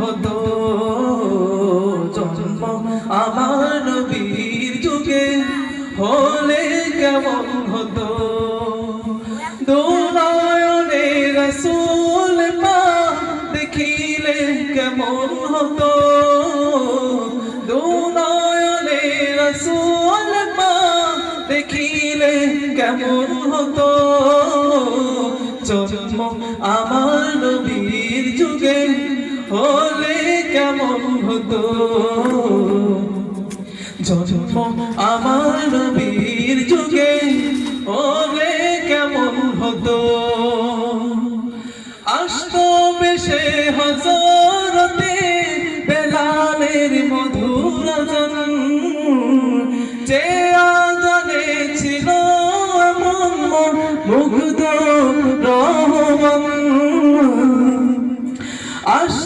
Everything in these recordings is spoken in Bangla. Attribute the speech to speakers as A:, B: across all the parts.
A: হতো। জন্ম আমার নবীর যুগে হলে কেমন হতো? দুনয়নে রসুল পা দেখিলে কেমন হতো? দুনয়নে রসুল পা দেখিলে কেমন হতো? জন্ম আমার নবীর যুগে হলে কেমন হতো? জন্ম আমার নবীর যুগে হলে কেমন হতো? আসতো বেশে হজরতে বেলালের মধুর জন যে আজানে ছিল মন মুগ্ধ রহমান। আসতো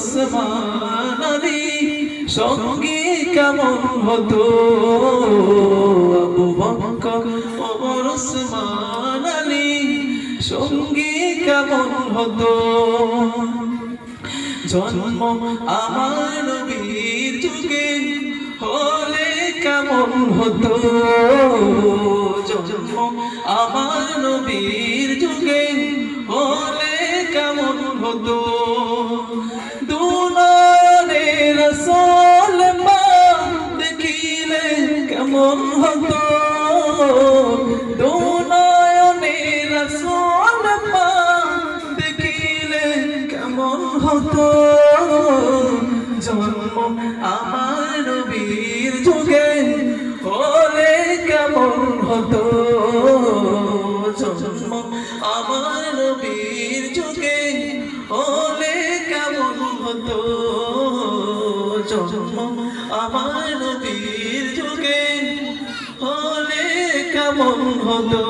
A: ওমর সঙ্গী কেমন হতো? আবু বকর, ওমর ওসমান সঙ্গী কেমন হতো? জন্ম আমার নবীর যুগে হলে কেমন হতো? জন্ম আমার নবীর যুগে হলে কেমন হতো? কেমন হতো দুনয়নে রসল দেখিলে কেমন হতো জন্ম আমার নবীর যুগে হলে কেমন হতো জন্ম আমার নবীর যুগে, হলে কেমন হতো? জন্ম আমার নবীর হলো